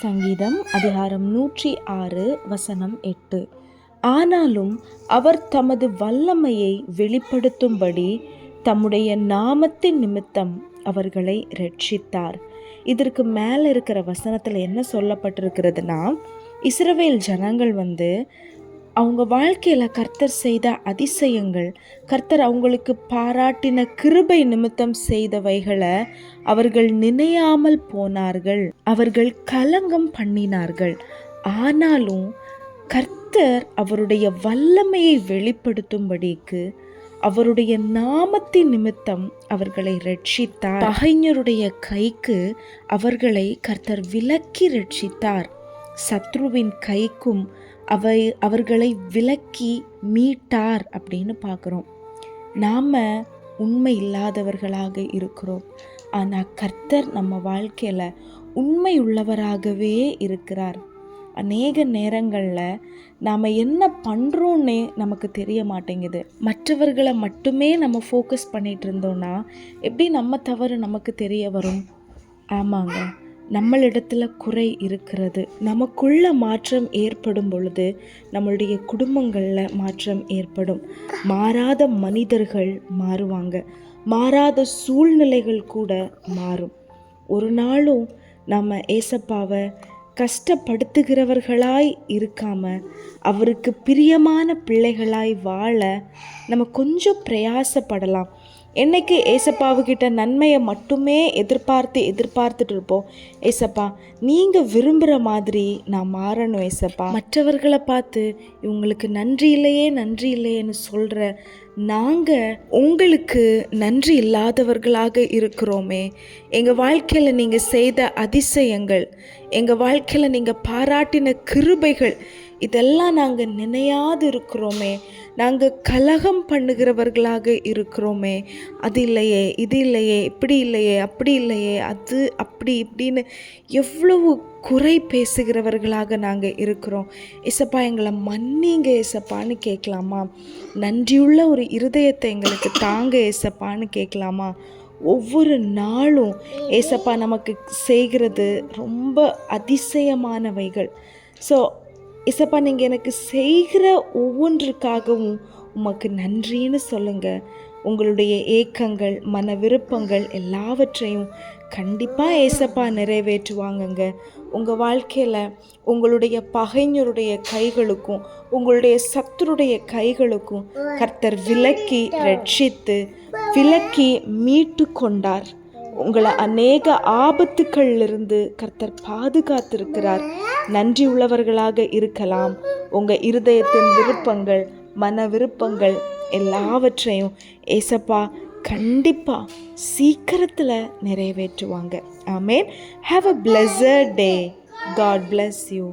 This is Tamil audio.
சங்கீதம் அதிகாரம் நூற்றி ஆறு வசனம் எட்டு. ஆனாலும் அவர் தமது வல்லமையை வெளிப்படுத்தும்படி தம்முடைய நாமத்தின் நிமித்தம் அவர்களை ரட்சித்தார் இதற்கு மேலே இருக்கிற வசனத்தில் என்ன சொல்லப்பட்டிருக்கிறதுனா இஸ்ரவேல் ஜனங்கள் வந்து அவங்க வாழ்க்கையில் கர்த்தர் செய்த அதிசயங்கள் கர்த்தர் அவங்களுக்கு பாராட்டின கிருபை நிமித்தம் செய்தவைகளை அவர்கள் நினையாமல் போனார்கள். அவர்கள் கலங்கம் பண்ணினார்கள். ஆனாலும் கர்த்தர் அவருடைய வல்லமையை வெளிப்படுத்தும்படிக்கு அவருடைய நாமத்தின் நிமித்தம் அவர்களை ரட்சித்தார் பகைஞருடைய கைக்கு அவர்களை கர்த்தர் விலக்கி ரட்சித்தார் சத்ருவின் கைக்கும் அவை அவர்களை விலக்கி மீட்டார் அப்படின்னு பார்க்குறோம். நாம் உண்மை இல்லாதவர்களாக இருக்கிறோம். ஆனால் கர்த்தர் நம்ம வாழ்க்கையில் உண்மை உள்ளவராகவே இருக்கிறார். அநேக நேரங்களில் நாம் என்ன பண்ணுறோன்னே நமக்கு தெரிய மாட்டேங்குது. மற்றவர்களை மட்டுமே நம்ம ஃபோக்கஸ் பண்ணிகிட்டு இருந்தோன்னா எப்படி நம்ம தவறு நமக்கு தெரிய வரும்? ஆமாங்க. நம்மளிடத்துல குறை இருக்கிறது. நமக்குள்ள மாற்றம் ஏற்படும் பொழுது நம்மளுடைய குடும்பங்களில் மாற்றம் ஏற்படும். மாறாத மனிதர்கள் மாறுவாங்க. மாறாத சூழ்நிலைகள் கூட மாறும். ஒரு நாளும் நம்ம ஏசப்பாவை கஷ்டப்படுத்துகிறவர்களாய் இருக்காம அவருக்கு பிரியமான பிள்ளைகளாய் வாழ நம்ம கொஞ்சம் பிரயாசப்படலாம். என்னைக்கு ஏசப்பாவுக்கிட்ட நன்மையை மட்டுமே எதிர்பார்த்து எதிர்பார்த்துட்டு இருப்போம். ஏசப்பா நீங்கள் விரும்புகிற மாதிரி நான் மாறணும் ஏசப்பா. மற்றவர்களை பார்த்து இவங்களுக்கு நன்றி இல்லையே நன்றி இல்லையேன்னு சொல்கிற நாங்கள் உங்களுக்கு நன்றி இல்லாதவர்களாக இருக்கிறோமே. எங்கள் வாழ்க்கையில் நீங்கள் செய்த அதிசயங்கள் எங்கள் வாழ்க்கையில் நீங்கள் பாராட்டின கிருபைகள் இதெல்லாம் நாங்கள் நினையாது இருக்கிறோமே. நாங்கள் கலகம் பண்ணுகிறவர்களாக இருக்கிறோமே. அது இல்லையே இது இல்லையே இப்படி இல்லையே அப்படி இல்லையே அது அப்படி இப்படின்னு எவ்வளவு குறை பேசுகிறவர்களாக நாங்கள் இருக்கிறோம். இசப்பா எங்களை மன்னிங்க ஏசப்பான்னு கேட்கலாமா நன்றியுள்ள ஒரு இருதயத்தை எங்களுக்கு தாங்க இசப்பான்னு கேட்கலாமா ஒவ்வொரு நாளும் ஏசப்பா நமக்கு செய்கிறது ரொம்ப அதிசயமானவைகள். ஸோ இசப்பா நீங்கள் எனக்கு செய்கிற ஒவ்வொன்றுக்காகவும் உமக்கு நன்றின்னு சொல்லுங்கள் உங்களுடைய ஏக்கங்கள் மன விருப்பங்கள் எல்லாவற்றையும் கண்டிப்பாக ஏசப்பா நிறைவேற்றுவாங்கங்க. உங்கள் வாழ்க்கையில் உங்களுடைய பகைஞருடைய கைகளுக்கும் உங்களுடைய சத்துருடைய கைகளுக்கும் கர்த்தர் விலக்கி ரட்சித்து விலக்கி மீட்டு கொண்டார் உங்களை அநேக ஆபத்துக்களிலிருந்து கர்த்தர் பாதுகாத்திருக்கிறார். நன்றி உள்ளவர்களாக இருக்கலாம். உங்கள் இருதயத்தின் விருப்பங்கள் மன விருப்பங்கள் எல்லாவற்றையும் ஏசப்பா கண்டிப்பாக சீக்கிரத்தில் நிறைவேற்றுவாங்க. ஆமேன். Have a pleasure day God bless you